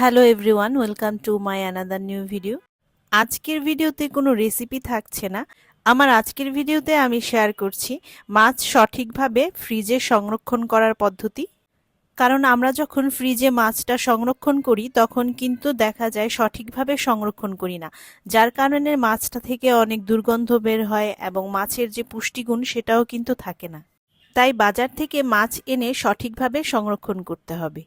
Hello everyone welcome to my another new video আজকের ভিডিওতে কোনো রেসিপি থাকছে না। আমার আজকের ভিডিওতে আমি শেয়ার করছি মাছ সঠিকভাবে ফ্রিজে সংরক্ষণ করার পদ্ধতি। কারণ আমরা যখন ফ্রিজে মাছটা সংরক্ষণ করি, তখন কিন্তু দেখা যায় সঠিকভাবে সংরক্ষণ করি না। যার কারণে মাছটা থেকে অনেক দুর্গন্ধ বের হয় এবং মাছের যে পুষ্টিগুণ, সেটাও কিন্তু থাকে না। তাই বাজার থেকে মাছ এনে সঠিকভাবে সংরক্ষণ করতে হবে।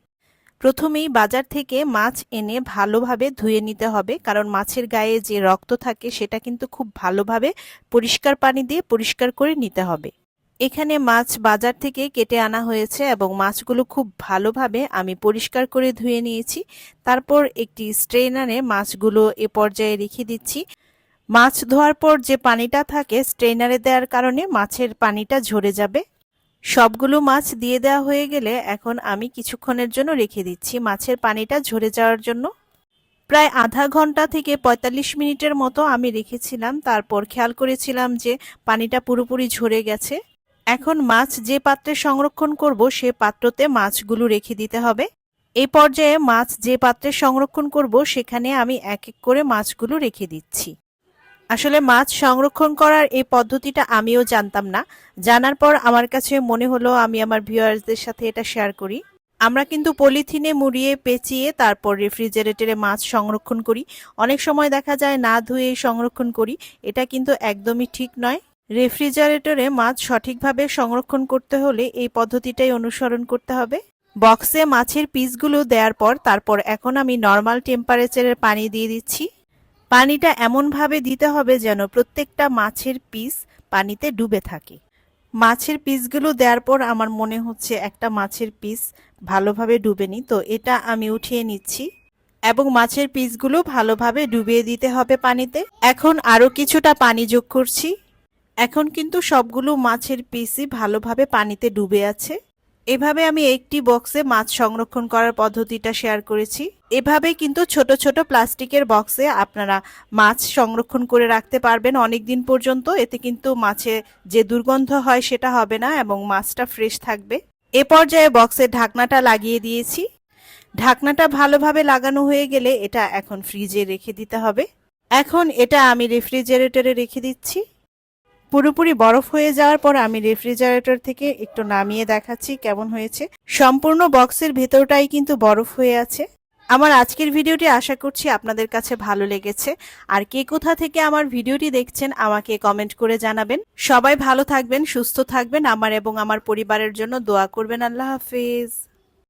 প্রথমেই বাজার থেকে মাছ এনে ভালোভাবে ধুয়ে নিতে হবে, কারণ মাছের গায়ে যে রক্ত থাকে সেটা কিন্তু খুব ভালোভাবে পরিষ্কার পানি দিয়ে পরিষ্কার করে নিতে হবে। এখানে মাছ বাজার থেকে কেটে আনা হয়েছে এবং মাছগুলো খুব ভালোভাবে আমি পরিষ্কার করে ধুয়ে নিয়েছি। তারপর একটি স্ট্রেনারে মাছগুলো এ পর্যায়ে রেখে দিচ্ছি। মাছ ধোয়ার পর যে পানিটা থাকে স্ট্রেনারে দেওয়ার কারণে মাছের পানিটা ঝরে যাবে। সবগুলো মাছ দিয়ে দেওয়া হয়ে গেলে এখন আমি কিছুক্ষণের জন্য রেখে দিচ্ছি মাছের পানিটা ঝরে যাওয়ার জন্য। প্রায় আধা ঘণ্টা থেকে ৪৫ মিনিটের মতো আমি রেখেছিলাম, তারপর খেয়াল করেছিলাম যে পানিটা পুরোপুরি ঝরে গেছে। এখন মাছ যে পাত্রে সংরক্ষণ করব, সে পাত্রতে মাছগুলো রেখে দিতে হবে। এই পর্যায়ে মাছ যে পাত্রে সংরক্ষণ করব, সেখানে আমি এক এক করে মাছগুলো রেখে দিচ্ছি। আসলে মাছ সংরক্ষণ করার এই পদ্ধতিটা আমিও জানতাম না। জানার পর আমার কাছে মনে হলো আমি আমার ভিউয়ার্সদের সাথে এটা শেয়ার করি। আমরা কিন্তু পলিথিনে মুড়িয়ে, পেঁচিয়ে, তারপর রেফ্রিজারেটরে মাছ সংরক্ষণ করি। অনেক সময় দেখা যায় না ধুয়ে সংরক্ষণ করি। এটা কিন্তু একদমই ঠিক নয়। রেফ্রিজারেটরে মাছ সঠিকভাবে সংরক্ষণ করতে হলে এই পদ্ধতিটাই অনুসরণ করতে হবে। বক্সে মাছের পিসগুলো দেওয়ার পর, তারপর এখন আমি নর্মাল টেম্পারেচারের পানি দিয়ে দিচ্ছি। পানিটা এমনভাবে দিতে হবে যেন প্রত্যেকটা মাছের পিস পানিতে ডুবে থাকে। মাছের পিসগুলো দেওয়ার পর আমার মনে হচ্ছে একটা মাছের পিস ভালোভাবে ডুবেনি, তো এটা আমি উঠিয়ে নিচ্ছি। এবং মাছের পিসগুলো ভালোভাবে ডুবিয়ে দিতে হবে পানিতে। এখন আরও কিছুটা পানি যোগ করছি। এখন কিন্তু সবগুলো মাছের পিসই ভালোভাবে পানিতে ডুবে আছে। এভাবে আমি একটি বক্সে মাছ সংরক্ষণ করার পদ্ধতিটা শেয়ার করেছি। এভাবে কিন্তু ছোট ছোট প্লাস্টিকের বক্সে আপনারা মাছ সংরক্ষণ করে রাখতে পারবেন অনেক দিন পর্যন্ত। এতে কিন্তু মাছে যে দুর্গন্ধ হয় সেটা হবে না এবং মাছটা ফ্রেশ থাকবে। এ পর্যায়ে বক্সের ঢাকনাটা লাগিয়ে দিয়েছি। ঢাকনাটা ভালোভাবে লাগানো হয়ে গেলে এটা এখন ফ্রিজে রেখে দিতে হবে। এখন এটা আমি রেফ্রিজারেটরে রেখে দিচ্ছি। পুরোপুরি বরফ হয়ে যাওয়ার পর আমি রেফ্রিজারেটর থেকে একটু নামিয়ে দেখাচ্ছি কেমন হয়েছে। সম্পূর্ণ বক্সের ভেতরটাই কিন্তু বরফ হয়ে আছে। আমার আজকের ভিডিওটি আশা করছি আপনাদের কাছে ভালো লেগেছে। আর কে কোথা থেকে আমার ভিডিওটি দেখছেন, আমাকে কমেন্ট করে জানাবেন। সবাই ভালো থাকবেন, সুস্থ থাকবেন। আমার এবং আমার পরিবারের জন্য দোয়া করবেন। আল্লাহ হাফিজ।